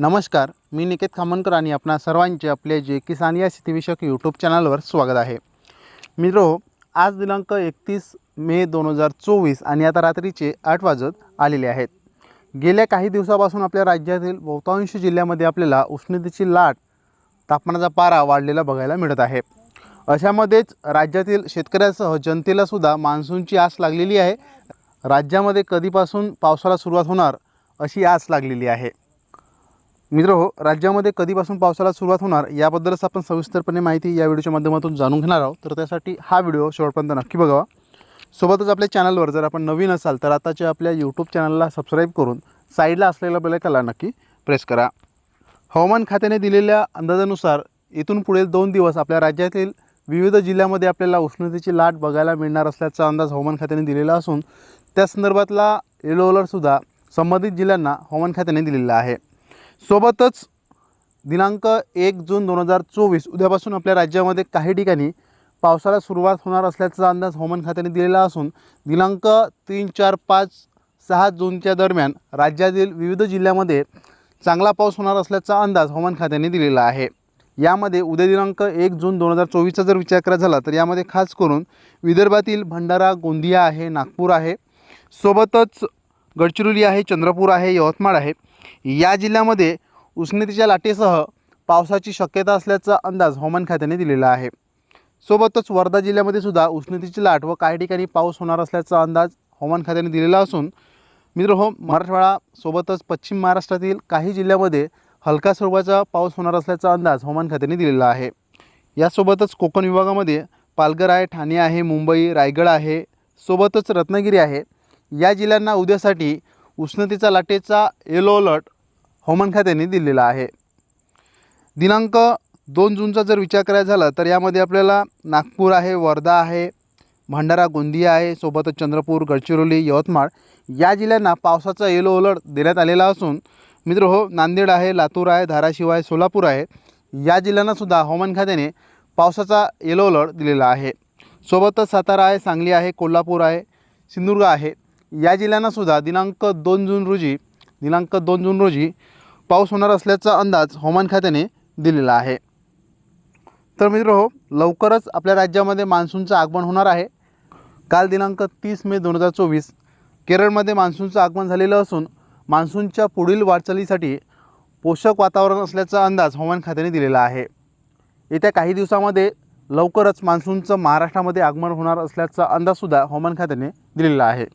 नमस्कार मी निकेत खामनकर आणि आपणा सर्वांचे आपले जे किसान या शेतीविषयक यूट्यूब चॅनलवर स्वागत आहे. मित्रो आज दिनांक एकतीस मे दोन हजार चोवीस आणि आता रात्रीचे आठ वाजत आलेले आहेत. गेल्या काही दिवसापासून आपल्या राज्यातील बहुतांश जिल्ह्यामध्ये आपल्याला उष्णतेची लाट तापमानाचा पारा वाढलेला बघायला मिळत आहे. अशामध्येच राज्यातील शेतकऱ्यासह जनतेलासुद्धा मान्सूनची आस लागलेली आहे. राज्यामध्ये कधीपासून पावसाला सुरुवात होणार अशी आस लागलेली आहे. मित्र हो राज्यामध्ये कधीपासून पावसाला सुरुवात होणार याबद्दलच आपण सविस्तरपणे माहिती या व्हिडिओच्या माध्यमातून जाणून घेणार आहोत. तर त्यासाठी हा व्हिडिओ शेवटपर्यंत नक्की बघावा. सोबतच आपल्या चॅनलवर जर आपण नवीन असाल तर आताच्या आपल्या यूट्यूब चॅनलला सबस्क्राईब करून साईडला असलेल्या बेलायकाला नक्की प्रेस करा. हवामान खात्याने दिलेल्या अंदाजानुसार इथून पुढील दोन दिवस आपल्या राज्यातील विविध जिल्ह्यामध्ये आपल्याला उष्णतेची लाट बघायला मिळणार असल्याचा अंदाज हवामान खात्याने दिलेला असून त्या संदर्भातला येलो अलर्टसुद्धा संबंधित जिल्ह्यांना हवामान खात्याने दिलेला आहे. सोबतच दिनांक एक जून दोन हजार चोवीस उद्यापासून आपल्या राज्यामध्ये काही ठिकाणी पावसाला सुरुवात होणार असल्याचा अंदाज हवामान खात्याने दिलेला असून दिनांक तीन चार पाच सहा जूनच्या दरम्यान राज्यातील विविध जिल्ह्यामध्ये चांगला पाऊस होणार असल्याचा अंदाज हवामान खात्याने दिलेला आहे. यामध्ये उद्या दिनांक एक जून दोन हजार चोवीसचा जर विचार करायचा झाला तर यामध्ये खास करून विदर्भातील भंडारा गोंदिया आहे नागपूर आहे. सोबतच गडचिरोली आहे चंद्रपूर आहे यवतमाळ आहे. या जिल्ह्यामध्ये उष्णतेच्या लाटेसह पावसाची शक्यता असल्याचा अंदाज हवामान खात्याने दिलेला आहे. सोबतच वर्धा जिल्ह्यामध्ये सुद्धा उष्णतेची लाट व काही ठिकाणी पाऊस होणार असल्याचा अंदाज हवामान खात्याने दिलेला असून मित्र हो मराठवाडा सोबतच पश्चिम महाराष्ट्रातील काही जिल्ह्यामध्ये हलका स्वरूपाचा पाऊस होणार असल्याचा अंदाज हवामान खात्याने दिलेला आहे. यासोबतच कोकण विभागामध्ये पालघर आहे ठाणे आहे मुंबई रायगड आहे सोबतच रत्नागिरी आहे. या जिल्ह्यांना उद्यासाठी उष्णतेचा लाटेचा येलो अलर्ट हवामान खात्याने दिलेला आहे. दिनांक दोन जूनचा जर विचार करायचा झाला तर यामध्ये आपल्याला नागपूर आहे वर्धा आहे भंडारा गोंदिया आहे सोबतच चंद्रपूर गडचिरोली यवतमाळ या जिल्ह्यांना पावसाचा येलो अलर्ट देण्यात आलेला असून मित्र हो नांदेड आहे लातूर आहे धाराशिव आहे सोलापूर आहे या जिल्ह्यांनासुद्धा हवामान खात्याने पावसाचा येलो अलर्ट दिलेला आहे. सोबतच सातारा आहे सांगली आहे कोल्हापूर आहे सिंधुदुर्ग आहे या जिल्ह्यांनासुद्धा दिनांक दोन जून रोजी दिनांक दोन जून रोजी पाऊस होणार असल्याचा अंदाज हवामान खात्याने दिलेला आहे. तर मित्र हो लवकरच आपल्या राज्यामध्ये मान्सूनचं आगमन होणार आहे. काल दिनांक तीस मे दोन हजार चोवीस केरळमध्ये मान्सूनचं आगमन झालेलं असून मान्सूनच्या पुढील वाटचालीसाठी पोषक वातावरण असल्याचा अंदाज हवामान खात्याने दिलेला आहे. येत्या काही दिवसामध्ये लवकरच मान्सूनचं महाराष्ट्रामध्ये आगमन होणार असल्याचा अंदाजसुद्धा हवामान खात्याने दिलेला आहे.